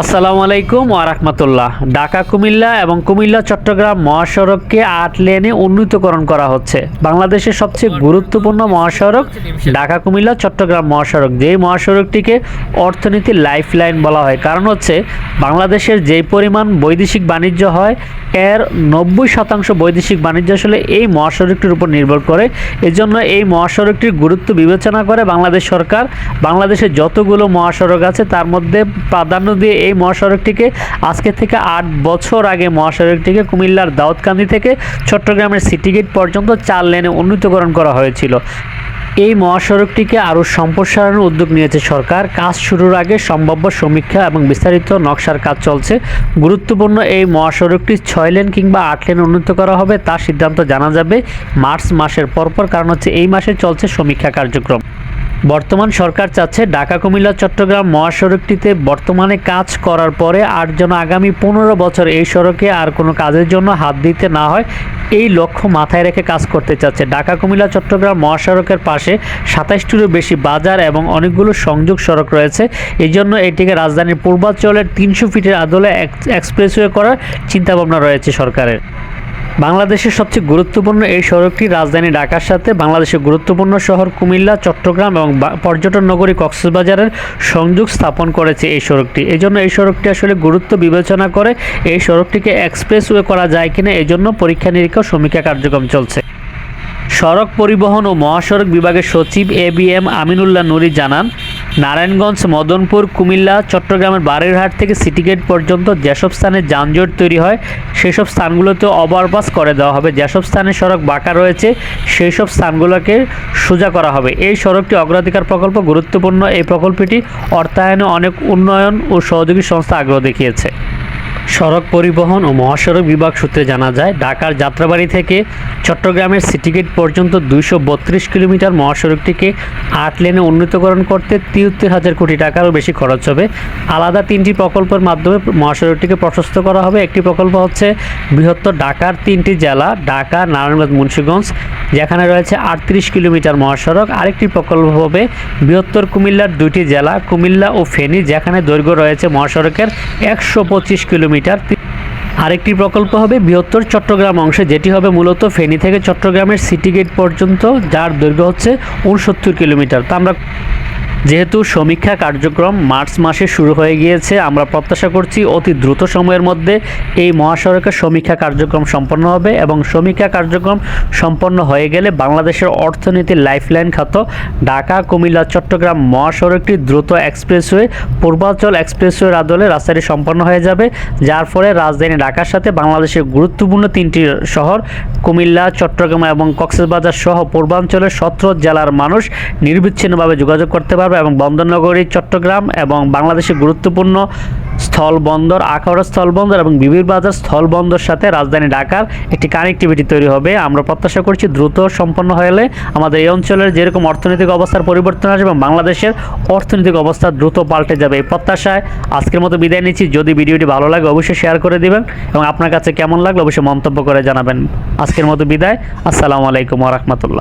আসসালামু আলাইকুম ওয়ারাহমাতুল্লাহ ঢাকা, কুমিল্লা এবং কুমিল্লা, চট্টগ্রাম মহাসড়ককে আট লেনে উন্নীতকরণ করা হচ্ছে। বাংলাদেশের সবচেয়ে গুরুত্বপূর্ণ মহাসড়ক ঢাকা, কুমিল্লা, চট্টগ্রাম মহাসড়ক। যেই মহাসড়কটিকে অর্থনীতির লাইফলাইন বলা হয়, কারণ হচ্ছে বাংলাদেশের যেই পরিমাণ বৈদেশিক বাণিজ্য হয়, এর নব্বই শতাংশ বৈদেশিক বাণিজ্য আসলে এই মহাসড়কটির উপর নির্ভর করে। এজন্য এই মহাসড়কটির গুরুত্ব বিবেচনা করে বাংলাদেশ সরকার বাংলাদেশের যতগুলো মহাসড়ক আছে, তার মধ্যে প্রাধান্য দিয়ে এই মহাসড়কটিকে আজকে থেকে আট বছর আগে মহাসড়কটিকে কুমিল্লার দাউদকান্দি থেকে চট্টগ্রামের সিটি গেট পর্যন্ত চার লেনে উন্নীতকরণ করা হয়েছিল। এই মহাসড়কটিকে আরও সম্প্রসারণের উদ্যোগ নিয়েছে সরকার। কাজ শুরুর আগে সম্ভাব্য সমীক্ষা এবং বিস্তারিত নকশার কাজ চলছে। গুরুত্বপূর্ণ এই মহাসড়কটি ছয় লেন কিংবা আট লেন উন্নীত করা হবে তার সিদ্ধান্ত জানা যাবে মার্চ মাসের পরপর, কারণ হচ্ছে এই মাসে চলছে সমীক্ষা কার্যক্রম। বর্তমান সরকার চাচ্ছে ঢাকা, কুমিল্লা, চট্টগ্রাম মহাসড়কটিতে বর্তমানে কাজ করার পরে আর যেন আগামী পনেরো বছর এই সড়কে আর কোনো কাজের জন্য হাত দিতে না হয়, এই লক্ষ্য মাথায় রেখে কাজ করতে চাচ্ছে। ঢাকা, কুমিল্লা, চট্টগ্রাম মহাসড়কের পাশে সাতাশটিরও বেশি বাজার এবং অনেকগুলো সংযোগ সড়ক রয়েছে। এই জন্য এটিকে রাজধানীর পূর্বাঞ্চলের তিনশো ফিটের আদলে এক্স- এক্সপ্রেসওয়ে করার চিন্তাভাবনা রয়েছে সরকারের। বাংলাদেশের সবচেয়ে গুরুত্বপূর্ণ এই সড়কটি রাজধানী ঢাকার সাথে বাংলাদেশের গুরুত্বপূর্ণ শহর কুমিল্লা, চট্টগ্রাম এবং পর্যটন নগরী কক্সবাজারের সংযোগ স্থাপন করেছে এই সড়কটি। এই জন্য এই সড়কটি আসলে গুরুত্ব বিবেচনা করে এই সড়কটিকে এক্সপ্রেসওয়ে করা যায় কিনা এই জন্য পরীক্ষা নিরীক্ষা সমীক্ষা কার্যক্রম চলছে। সড়ক পরিবহন ও মহাসড়ক বিভাগের সচিব A B M Aminullah Nuri জানান নারায়ণগঞ্জ, মদনপুর, কুমিল্লা, চট্টগ্রামের বারেরহাট থেকে সিটিগেট পর্যন্ত যেসব স্থানে যানজট তৈরি হয়, সেসব স্থানগুলোতে ওভারপাস করে দেওয়া হবে। যেসব স্থানে সড়ক বাঁকা রয়েছে সেই সব স্থানগুলোকে সোজা করা হবে। এই সড়কটি অগ্রাধিকার প্রকল্প, গুরুত্বপূর্ণ এই প্রকল্পটি অর্থায়নে অনেক উন্নয়ন ও সহযোগী সংস্থা আগ্রহ দেখিয়েছে। সড়ক পরিবহন ও মহাসড়ক বিভাগ সূত্রে জানা যায়, ঢাকার যাত্রাবাড়ি থেকে চট্টগ্রামের সিটিগেট পর্যন্ত দুইশো বত্রিশ কিলোমিটার মহাসড়কটিকে আট লেনে উন্নীতকরণ করতে তিয়াত্তর হাজার কোটি টাকারও বেশি খরচ হবে। আলাদা তিনটি প্রকল্পের মাধ্যমে মহাসড়কটিকে প্রশস্ত করা হবে। একটি প্রকল্প হচ্ছে বৃহত্তর ঢাকার তিনটি জেলা, ঢাকা, নারায়ণগঞ্জ, মুন্সীগঞ্জ, যেখানে রয়েছে আটত্রিশ কিলোমিটার মহাসড়ক। আরেকটি প্রকল্প হবে বৃহত্তর কুমিল্লার দুইটি জেলা, কুমিল্লা ও ফেনী, যেখানে দৈর্ঘ্য রয়েছে মহাসড়কের একশো পঁচিশ কিলোমিটার। আরেকটি প্রকল্প হবে বৃহত্তর চট্টগ্রাম অংশে, যেটি হবে মূলত ফেনী থেকে চট্টগ্রামের সিটি গেট পর্যন্ত, যার দৈর্ঘ্য হচ্ছে উনসত্তর কিলোমিটার। তা আমরা যেহেতু সমীক্ষা কার্যক্রম মার্চ মাসে শুরু হয়ে গিয়েছে, আমরা প্রত্যাশা করছি অতি দ্রুত সময়ের মধ্যে এই মহাসড়কের সমীক্ষা কার্যক্রম সম্পন্ন হবে এবং সমীক্ষা কার্যক্রম সম্পন্ন হয়ে গেলে বাংলাদেশের অর্থনীতির লাইফলাইন খাত ঢাকা, কুমিল্লা, চট্টগ্রাম মহাসড়কটি দ্রুত এক্সপ্রেসওয়ে, পূর্বাঞ্চল এক্সপ্রেসওয়ের আদলে রাস্তাটি সম্পন্ন হয়ে যাবে। যার ফলে রাজধানী ঢাকার সাথে বাংলাদেশের গুরুত্বপূর্ণ তিনটি শহর, কুমিল্লা, চট্টগ্রাম এবং কক্সবাজার সহ পূর্বাঞ্চলের সতেরো জেলার মানুষ নির্বিচ্ছিন্নভাবে যোগাযোগ করতে পারবে। এবং বন্দরনগরী, চট্টগ্রাম এবং বাংলাদেশের গুরুত্বপূর্ণ স্থল বন্দর আখাউড়া স্থল বন্দর এবং বিবির বাজার স্থল বন্দর সাথে রাজধানী ঢাকার একটি কানেক্টিভিটি তৈরি হবে। আমরা প্রত্যাশা করছি দ্রুত সম্পন্ন হলে আমাদের এই অঞ্চলের যেরকম অর্থনৈতিক অবস্থার পরিবর্তন আসবে এবং বাংলাদেশের অর্থনৈতিক অবস্থা দ্রুত পাল্টে যাবে এই প্রত্যাশায় আজকের মতো বিদায় নিচ্ছি। যদি ভিডিওটি ভালো লাগে অবশ্যই শেয়ার করে দিবেন এবং আপনার কাছে কেমন লাগল অবশ্যই মন্তব্য করে জানাবেন। আজকের মতো বিদায়। আসসালামু আলাইকুম ওরহমতুল্লাহ